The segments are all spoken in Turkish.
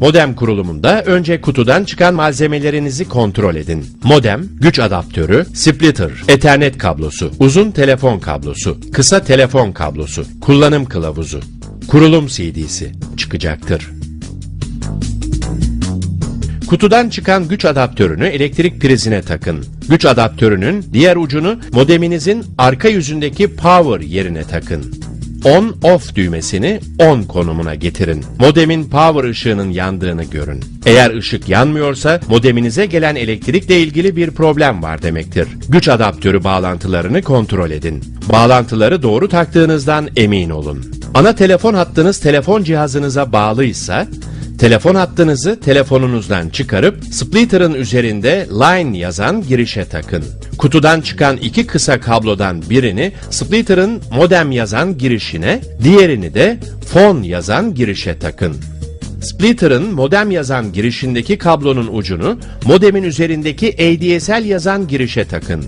Modem kurulumunda önce kutudan çıkan malzemelerinizi kontrol edin. Modem, güç adaptörü, splitter, ethernet kablosu, uzun telefon kablosu, kısa telefon kablosu, kullanım kılavuzu, kurulum CD'si çıkacaktır. Kutudan çıkan güç adaptörünü elektrik prizine takın. Güç adaptörünün diğer ucunu modeminizin arka yüzündeki power yerine takın. On-off düğmesini on konumuna getirin. Modemin power ışığının yandığını görün. Eğer ışık yanmıyorsa modeminize gelen elektrikle ilgili bir problem var demektir. Güç adaptörü bağlantılarını kontrol edin. Bağlantıları doğru taktığınızdan emin olun. Ana telefon hattınız telefon cihazınıza bağlıysa Telefon hattınızı telefonunuzdan çıkarıp splitter'ın üzerinde line yazan girişe takın. Kutudan çıkan iki kısa kablodan birini splitter'ın modem yazan girişine, diğerini de phone yazan girişe takın. Splitter'ın modem yazan girişindeki kablonun ucunu modemin üzerindeki ADSL yazan girişe takın.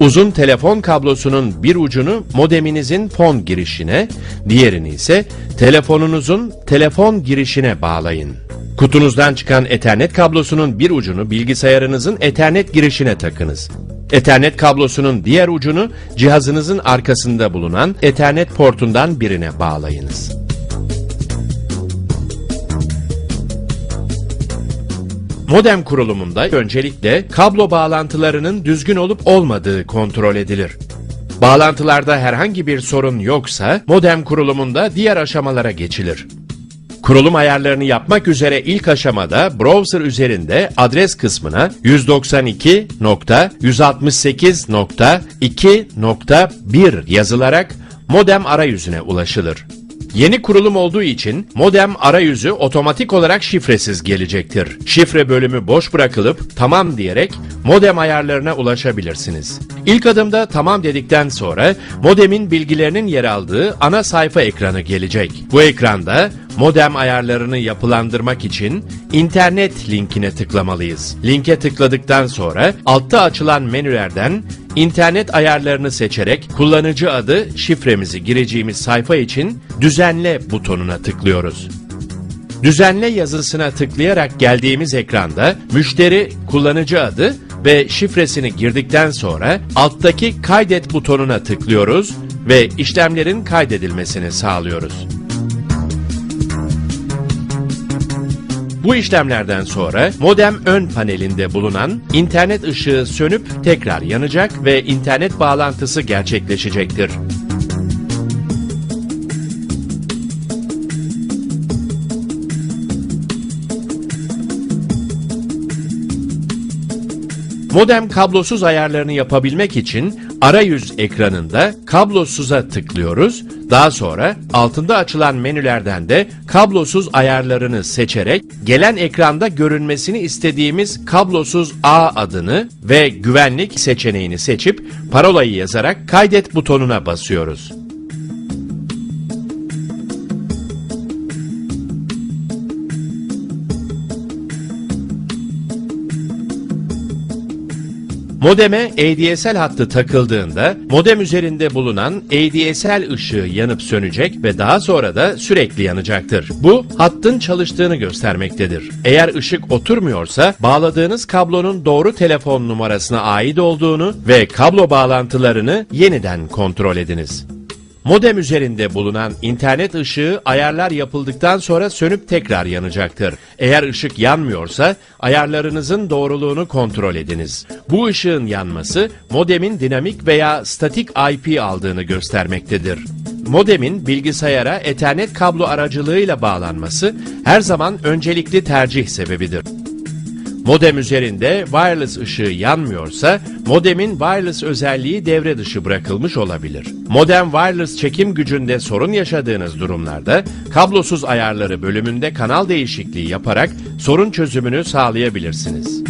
Uzun telefon kablosunun bir ucunu modeminizin fon girişine, diğerini ise telefonunuzun telefon girişine bağlayın. Kutunuzdan çıkan Ethernet kablosunun bir ucunu bilgisayarınızın Ethernet girişine takınız. Ethernet kablosunun diğer ucunu cihazınızın arkasında bulunan Ethernet portundan birine bağlayınız. Modem kurulumunda öncelikle kablo bağlantılarının düzgün olup olmadığı kontrol edilir. Bağlantılarda herhangi bir sorun yoksa modem kurulumunda diğer aşamalara geçilir. Kurulum ayarlarını yapmak üzere ilk aşamada browser üzerinde adres kısmına 192.168.2.1 yazılarak modem arayüzüne ulaşılır. Yeni kurulum olduğu için modem arayüzü otomatik olarak şifresiz gelecektir. Şifre bölümü boş bırakılıp tamam diyerek modem ayarlarına ulaşabilirsiniz. İlk adımda tamam dedikten sonra modemin bilgilerinin yer aldığı ana sayfa ekranı gelecek. Bu ekranda modem ayarlarını yapılandırmak için internet linkine tıklamalıyız. Linke tıkladıktan sonra altta açılan menülerden internet ayarlarını seçerek kullanıcı adı şifremizi gireceğimiz sayfa için düzenle butonuna tıklıyoruz. Düzenle yazısına tıklayarak geldiğimiz ekranda müşteri kullanıcı adı ve şifresini girdikten sonra alttaki kaydet butonuna tıklıyoruz ve işlemlerin kaydedilmesini sağlıyoruz. Bu işlemlerden sonra modem ön panelinde bulunan internet ışığı sönüp tekrar yanacak ve internet bağlantısı gerçekleşecektir. Modem kablosuz ayarlarını yapabilmek için arayüz ekranında kablosuza tıklıyoruz. Daha sonra altında açılan menülerden de kablosuz ayarlarını seçerek gelen ekranda görünmesini istediğimiz kablosuz ağ adını ve güvenlik seçeneğini seçip parolayı yazarak kaydet butonuna basıyoruz. Modeme ADSL hattı takıldığında modem üzerinde bulunan ADSL ışığı yanıp sönecek ve daha sonra da sürekli yanacaktır. Bu hattın çalıştığını göstermektedir. Eğer ışık oturmuyorsa bağladığınız kablonun doğru telefon numarasına ait olduğunu ve kablo bağlantılarını yeniden kontrol ediniz. Modem üzerinde bulunan internet ışığı ayarlar yapıldıktan sonra sönüp tekrar yanacaktır. Eğer ışık yanmıyorsa ayarlarınızın doğruluğunu kontrol ediniz. Bu ışığın yanması modemin dinamik veya statik IP aldığını göstermektedir. Modemin bilgisayara Ethernet kablo aracılığıyla bağlanması her zaman öncelikli tercih sebebidir. Modem üzerinde wireless ışığı yanmıyorsa modemin wireless özelliği devre dışı bırakılmış olabilir. Modem wireless çekim gücünde sorun yaşadığınız durumlarda kablosuz ayarları bölümünde kanal değişikliği yaparak sorun çözümünü sağlayabilirsiniz.